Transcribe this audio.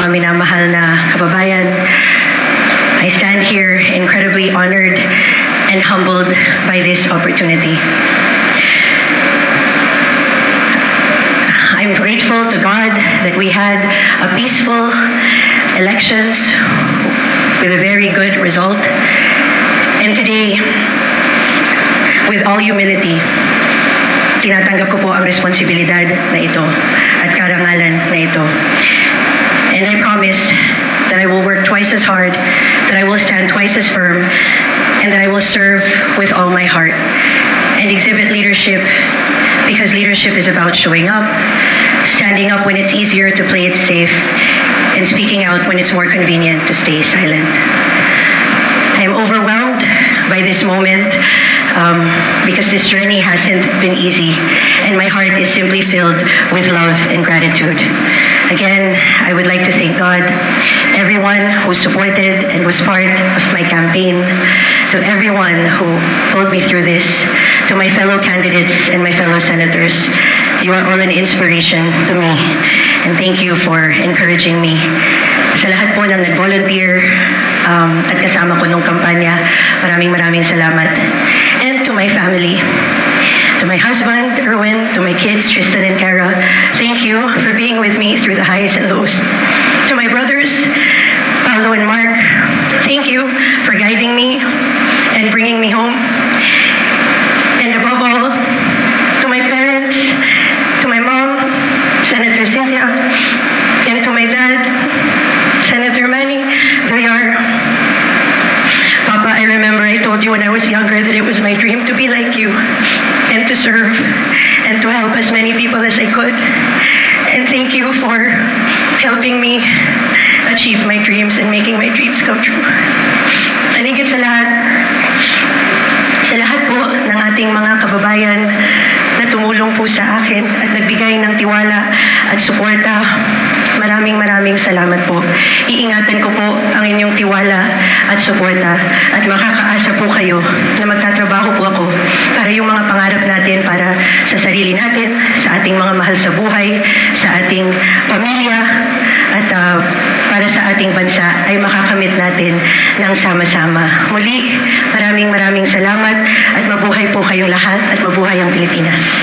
mga minamahal na kababayan, I stand here incredibly honored and humbled by this opportunity. I'm grateful to God that we had a peaceful elections with a very good result. And today, with all humility, tinatanggap ko po ang responsibilidad na ito at karangalan na ito. And I promise that I will work twice as hard, that I will stand twice as firm, and that I will serve with all my heart and exhibit leadership because leadership is about showing up, standing up when it's easier to play it safe, and speaking out when it's more convenient to stay silent. I am overwhelmed by this moment um, because this journey hasn't been easy, and my heart is simply filled with love and gratitude. Again, I would like to thank God, everyone who supported and was part of my campaign, to everyone who pulled me through this, to my fellow candidates and my fellow senators. You are all an inspiration to me, and thank you for encouraging me. Sa lahat po ng nag-volunteer um, at kasama ko nung kampanya, maraming maraming salamat. Tristan and Kara, thank you for being with me through the highs and lows. To my brothers, Paolo and Mark, thank you for guiding me and bringing me home. And above all, to my parents, to my mom, Senator Cynthia, and to my dad, Senator Manny, they are Papa, I remember I told you when I was younger that it was my dream to be like you and to serve and to help as many people as I could. And thank you for helping me achieve my dreams and making my dreams come true. It's sa lahat, sa lahat po ng ating mga kababayan na tumulong po sa akin at nagbigay ng tiwala at suporta. Maraming maraming salamat po. Iingatan ko po ang inyong tiwala at suporta at makakaasa po kayo na magtatrabaho po ako para yung mga pangarap natin para sa sarili natin, sa ating mga mahal sa buhay, sa ating pamilya at ah, para sa ating bansa ay makakamit natin ng sama-sama. Muli, maraming maraming salamat at mabuhay po kayong lahat at mabuhay ang Pilipinas.